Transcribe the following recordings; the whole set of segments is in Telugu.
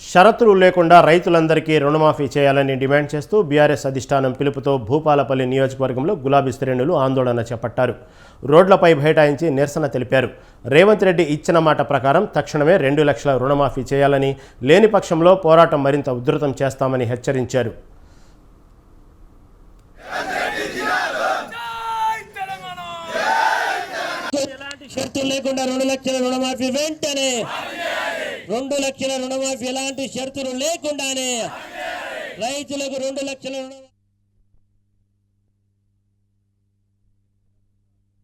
షరతులు లేకుండా రైతులందరికీ రుణమాఫీ చేయాలని డిమాండ్ చేస్తూ బీఆర్ఎస్ అధిష్టానం పిలుపుతో భూపాలపల్లి నియోజకవర్గంలో గులాబీ శ్రేణులు ఆందోళన చేపట్టారు. రోడ్లపై బైఠాయించి నిరసన తెలిపారు. రేవంత్ రెడ్డి ఇచ్చిన మాట ప్రకారం తక్షణమే రెండు లక్షల రుణమాఫీ చేయాలని లేని పక్షంలో పోరాటం మరింత ఉధృతం చేస్తామని హెచ్చరించారు. ఎలాంటి షరతులు లేకుండా రెండు లక్షల రుణమాఫీ వెంటనే రెండు లక్షల రుణమాఫీ ఎలాంటి షరతులు లేకుండానే రైతులకు రెండు లక్షల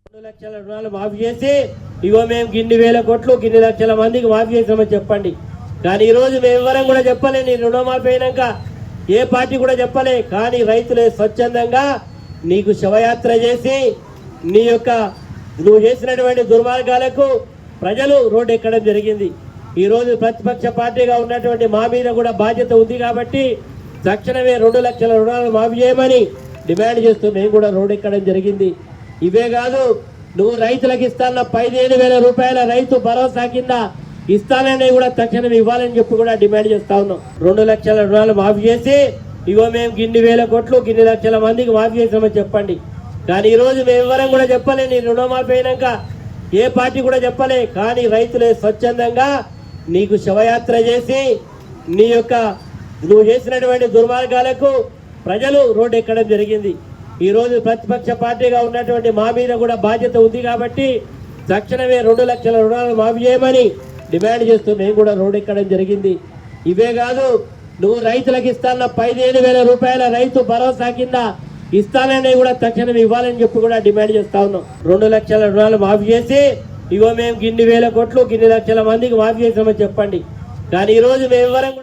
రెండు లక్షల రుణాలు మాఫీ చేసి ఇగో మేము గిన్ని వేల కోట్లు గిన్ని లక్షల మందికి మాఫీ చేసామని చెప్పండి. కానీ ఈరోజు మేము ఎవరం కూడా చెప్పలే నీ రుణమాఫీ అయినాక ఏ పార్టీ కూడా చెప్పలే. కానీ రైతులే స్వచ్ఛందంగా నీకు శవయాత్ర చేసి నీ యొక్క నువ్వు చేసినటువంటి దుర్మార్గాలకు ప్రజలు రోడ్డు ఎక్కడం జరిగింది. ఈరోజు ప్రతిపక్ష పార్టీగా ఉన్నటువంటి మా మీద కూడా బాధ్యత ఉంది కాబట్టి తక్షణమే రెండు లక్షల రుణాలు మాఫీ చేయమని డిమాండ్ చేస్తూ మేము కూడా రోడ్డు ఎక్కడం జరిగింది. ఇవే కాదు నువ్వు రైతులకు ఇస్తాన్న పదిహేను వేల రూపాయల రైతు భరోసా కింద ఇస్తానని కూడా తక్షణం ఇవ్వాలని చెప్పి కూడా డిమాండ్ చేస్తా ఉన్నాం. రెండు లక్షల రుణాలు మాఫీ చేసి ఇగో మేము గిన్ని వేల కోట్లు గిన్ని లక్షల మందికి మాఫీ చేసామని చెప్పండి. కానీ ఈరోజు మేము ఎవరం కూడా చెప్పలే నీ రుణమాఫీ అయినాక ఏ పార్టీ కూడా చెప్పలే. కానీ రైతులే స్వచ్ఛందంగా నీకు శవయాత్ర చేసి నీ యొక్క నువ్వు చేసినటువంటి దుర్మార్గాలకు ప్రజలు రోడ్డు ఎక్కడం జరిగింది. ఈరోజు ప్రతిపక్ష పార్టీగా ఉన్నటువంటి మా మీద కూడా బాధ్యత ఉంది కాబట్టి తక్షణమే రెండు లక్షల రుణాలు మాఫీ చేయమని డిమాండ్ చేస్తూ మేము కూడా రోడ్డు ఎక్కడం జరిగింది. ఇవే కాదు నువ్వు రైతులకు ఇస్తాన్న పదిహేను వేల రూపాయల రైతు భరోసా కింద ఇస్తానని కూడా తక్షణం ఇవ్వాలని చెప్పి కూడా డిమాండ్ చేస్తా ఉన్నాం. రెండు లక్షల రుణాలు మాఫీ చేసి ఇగో మేము గిన్ని వేల కోట్లు గిన్ని లక్షల మందికి మాఫీ చేసామని చెప్పండి. కానీ ఈరోజు మేము ఎవరం